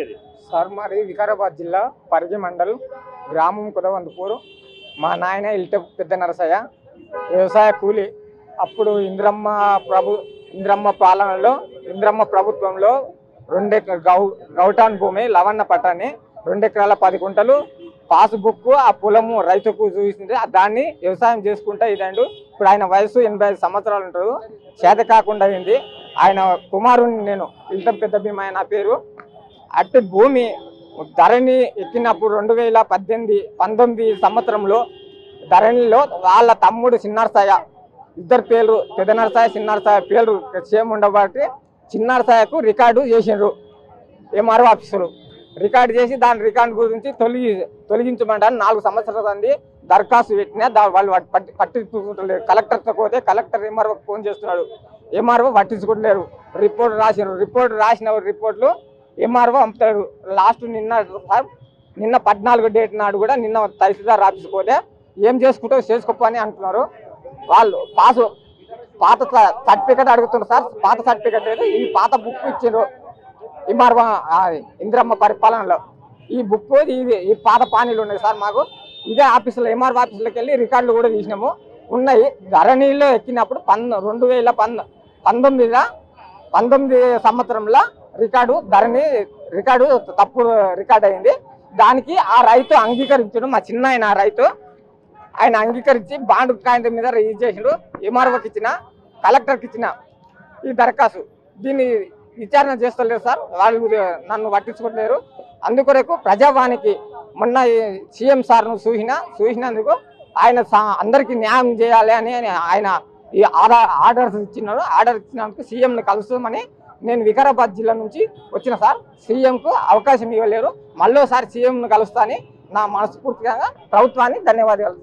మీది సార్ మరి వికారాబాద్ జిల్లా పరిగి మండల్ గ్రామం కుదవంతపూర్. మా నాయన ఇల్ట పెద్ద నరసయ్య. వ్యవసాయ కూలి అప్పుడు ఇంద్రమ్మ ప్రభు ఇంద్రమ్మ పాలనలో ఇంద్రమ్మ ప్రభుత్వంలో రెండు గౌ గౌటాన్ భూమి లవన్న పట్టాన్ని రెండెకరాల పది గుంటలు. పాస్బుక్ ఆ పొలము రైతుకు చూసింది. ఆ దాన్ని వ్యవసాయం చేసుకుంటా ఇదండు. ఇప్పుడు ఆయన వయసు ఎనభై ఐదు సంవత్సరాలు ఉంటారు. చేత కాకుండా అయింది. ఆయన కుమారుని నేను ఇల్టం పెద్ద భీమా నా పేరు అట్టి భూమి ధరణి ఎక్కినప్పుడు రెండు వేల పద్దెనిమిది పంతొమ్మిది సంవత్సరంలో ధరణిలో వాళ్ళ తమ్ముడు చిన్నారసాయ ఇద్దరు పేర్లు పెదనరసాయ చిన్నారసాయ పేర్లు సేమ్ ఉండబట్టి చిన్నారసాయకు రికార్డు చేసిండ్రు. ఎంఆర్ఓ ఆఫీసరు రికార్డు చేసి దాని రికార్డు గురించి తొలగి తొలగించమంటారు. నాలుగు సంవత్సరాల అంది దరఖాస్తు పెట్టినా దాని వాళ్ళు పట్టి పట్టించుకుంటలేరు కలెక్టర్తో పోతే కలెక్టర్ ఎంఆర్ఓ ఫోన్ చేస్తున్నాడు. ఎంఆర్ఓ పట్టించుకుంటలేరు రిపోర్ట్ రాసినారు రిపోర్ట్ రాసిన రిపోర్ట్లు ఎంఆర్ఓ పంపుతాడు లాస్ట్ నిన్న సార్ నిన్న పద్నాలుగు డేట్ నాడు కూడా నిన్న తహసీల్దార్ ఆఫీస్ పోతే ఏం చేసుకుంటావు చేసుకోపో అని అంటున్నారు. వాళ్ళు పాస్ పాత సర్టిఫికెట్ అడుగుతున్నారు సార్. పాత సర్టిఫికెట్ లేదు ఈ పాత బుక్ ఇచ్చిండ్రు ఎంఆర్ఓ ఇంద్రమ్మ పరిపాలనలో. ఈ బుక్ ఇది ఈ పాత పానీలు ఉన్నాయి సార్ మాకు. ఇదే ఆఫీసులో ఎంఆర్ఓ ఆఫీసులోకి వెళ్ళి రికార్డులు కూడా తీసినాము. ఉన్నాయి. ధరణిలో ఎక్కినప్పుడు పంద రెండు వేల పంద పంతొమ్మిదిలో పంతొమ్మిది సంవత్సరంలో రికార్డు ధరని రికార్డు తప్పుడు రికార్డ్ అయింది. దానికి ఆ రైతు అంగీకరించడం మా చిన్న ఆయన ఆ రైతు ఆయన అంగీకరించి బాండ్ కాగితం మీద రిలీజ్ చేసిండు. ఎంఆర్ఓకి ఇచ్చిన కలెక్టర్కి ఇచ్చిన ఈ దరఖాస్తు. దీన్ని విచారణ చేస్తలేరు సార్. వాళ్ళు నన్ను పట్టించుకోలేరు అందుకొరకు ప్రజావానికి మొన్న సీఎం సార్ను చూసిన చూసినందుకు ఆయన అందరికీ న్యాయం చేయాలి అని ఆయన ఈ ఆర్డర్ ఆర్డర్స్ ఇచ్చినారు. ఆర్డర్ ఇచ్చినందుకు సీఎంని కలుస్తామని నేను వికారాబాద్ జిల్లా నుంచి వచ్చిన సార్. సీఎంకు అవకాశం ఇవ్వలేరు. మళ్ళోసారి సీఎంను కలుస్తా అని నా మనస్ఫూర్తిగా ప్రభుత్వాన్ని ధన్యవాదాలు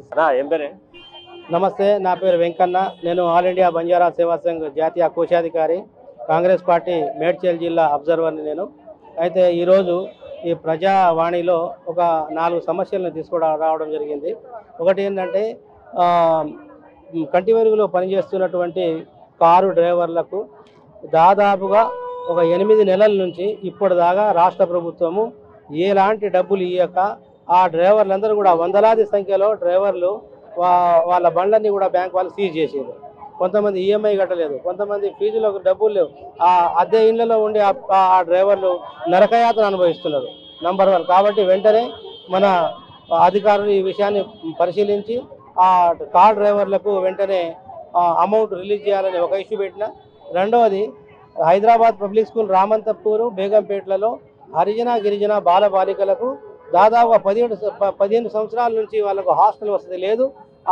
నమస్తే నా పేరు వెంకన్న. నేను ఆల్ ఇండియా బంజారా సేవా సంఘ్ జాతీయ కోశాధికారి కాంగ్రెస్ పార్టీ మేడ్చల్ జిల్లా అబ్జర్వర్ని నేను. అయితే ఈరోజు ఈ ప్రజావాణిలో ఒక నాలుగు సమస్యలను తీసుకురా రావడం జరిగింది. ఒకటి ఏంటంటే కంటి వెలుగులో పనిచేస్తున్నటువంటి కారు డ్రైవర్లకు దాదాపుగా ఒక ఎనిమిది నెలల నుంచి ఇప్పటిదాకా రాష్ట్ర ప్రభుత్వము ఎలాంటి డబ్బులు ఇయ్యక ఆ డ్రైవర్లందరూ కూడా వందలాది సంఖ్యలో డ్రైవర్లు వాళ్ళ బండ్లన్నీ కూడా బ్యాంక్ వాళ్ళు సీజ్ చేసేది కొంతమంది ఈఎంఐ కట్టలేదు కొంతమంది ఫీజులకు డబ్బులు లేవు. ఆ అద్దె ఇళ్ళలో ఉండే ఆ- ఆ డ్రైవర్లు నరకయాత్ర అనుభవిస్తున్నారు. Number one. కాబట్టి వెంటనే మన అధికారులు ఈ విషయాన్ని పరిశీలించి ఆ కార్ డ్రైవర్లకు వెంటనే అమౌంట్ రిలీజ్ చేయాలని ఒక ఇష్యూ పెట్టిన రెండవది హైదరాబాద్ పబ్లిక్ స్కూల్ రామంతపూరు బేగంపేటలలో హరిజన గిరిజన బాల బాలికలకు దాదాపు పదిహేడు పదిహేను సంవత్సరాల నుంచి వాళ్ళకు హాస్టల్ వసతి లేదు.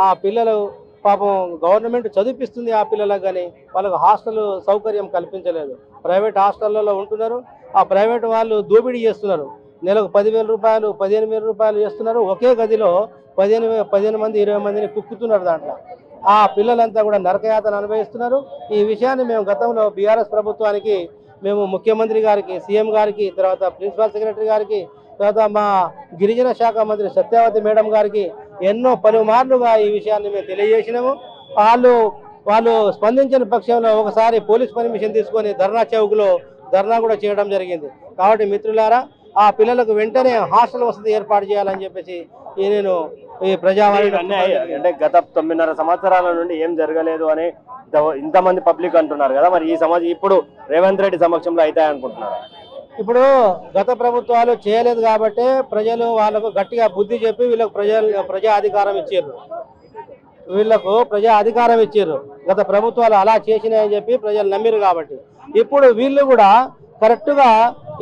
ఆ పిల్లలు పాపం గవర్నమెంట్ చదివిపిస్తుంది ఆ పిల్లలకు కానీ వాళ్ళకు హాస్టల్ సౌకర్యం కల్పించలేదు. ప్రైవేట్ హాస్టళ్ళలో ఉంటున్నారు. ఆ ప్రైవేట్ వాళ్ళు దోపిడీ చేస్తున్నారు. నెలకు పదివేల రూపాయలు పదిహేను వేల రూపాయలు చేస్తున్నారు. ఒకే గదిలో పదిహేను పదిహేను మంది ఇరవై మందిని కుక్కుతున్నారు దాంట్లో. ఆ పిల్లలంతా కూడా నరకయాతన అనుభవిస్తున్నారు. ఈ విషయాన్ని మేము గతంలో బీఆర్ఎస్ ప్రభుత్వానికి మేము ముఖ్యమంత్రి గారికి సీఎం గారికి తర్వాత ప్రిన్సిపల్ సెక్రటరీ గారికి తర్వాత మా గిరిజన శాఖ మంత్రి సత్యావతి మేడం గారికి ఎన్నో పలుమార్లుగా ఈ విషయాన్ని మేము తెలియజేసినాము. వాళ్ళు వాళ్ళు స్పందించిన పక్షంలో ఒకసారి పోలీస్ పర్మిషన్ తీసుకొని ధర్నా చౌక్లో ధర్నా కూడా చేయడం జరిగింది. కాబట్టి మిత్రులారా ఆ పిల్లలకు వెంటనే హాస్టల్ వసతి ఏర్పాటు చేయాలని చెప్పేసి నేను ఈ ప్రజావాణి. అంటే గత తొమ్మిదిన్నర సంవత్సరాల నుండి ఏం జరగలేదు అని ఇంత- ఇంతమంది పబ్లిక్ అంటున్నారు కదా మరి ఈ సమాజం ఇప్పుడు రేవంత్ రెడ్డి సమక్షంలో అవుతాయి అనుకుంటున్నారు? ఇప్పుడు గత ప్రభుత్వాలు చేయలేదు కాబట్టి ప్రజలు వాళ్ళకు గట్టిగా బుద్ధి చెప్పి వీళ్ళకు ప్రజలు ప్రజా అధికారం ఇచ్చారు. వీళ్ళకు ప్రజా అధికారం ఇచ్చారు. గత ప్రభుత్వాలు అలా చేసినాయని చెప్పి ప్రజలు నమ్మిరు కాబట్టి. ఇప్పుడు వీళ్ళు కూడా కరెక్ట్గా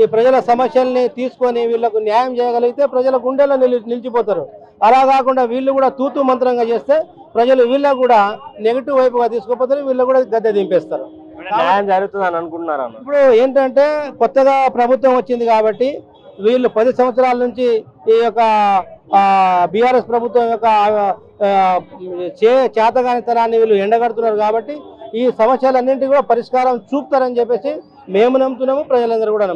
ఈ ప్రజల సమస్యల్ని తీసుకొని వీళ్ళకు న్యాయం చేయగలిగితే ప్రజల గుండెల్లో నిలి నిలిచిపోతారు అలా కాకుండా వీళ్ళు కూడా తూతు మంత్రంగా చేస్తే ప్రజలు వీళ్ళకు కూడా నెగిటివ్ వైపుగా తీసుకుపోతారు వీళ్ళు కూడా గద్దె దింపేస్తారు న్యాయం జరుగుతుంది అని అనుకుంటున్నారు ఇప్పుడు ఏంటంటే కొత్తగా ప్రభుత్వం వచ్చింది కాబట్టి వీళ్ళు పది సంవత్సరాల నుంచి ఈ యొక్క బీఆర్ఎస్ ప్రభుత్వం యొక్క చే చేతగానితనాన్ని వీళ్ళు ఎండగడుతున్నారు కాబట్టి ఈ సమస్యలన్నింటినీ కూడా పరిష్కారం చూపుతారని చెప్పేసి మేము నమ్ముతున్నాము ప్రజలందరూ కూడా.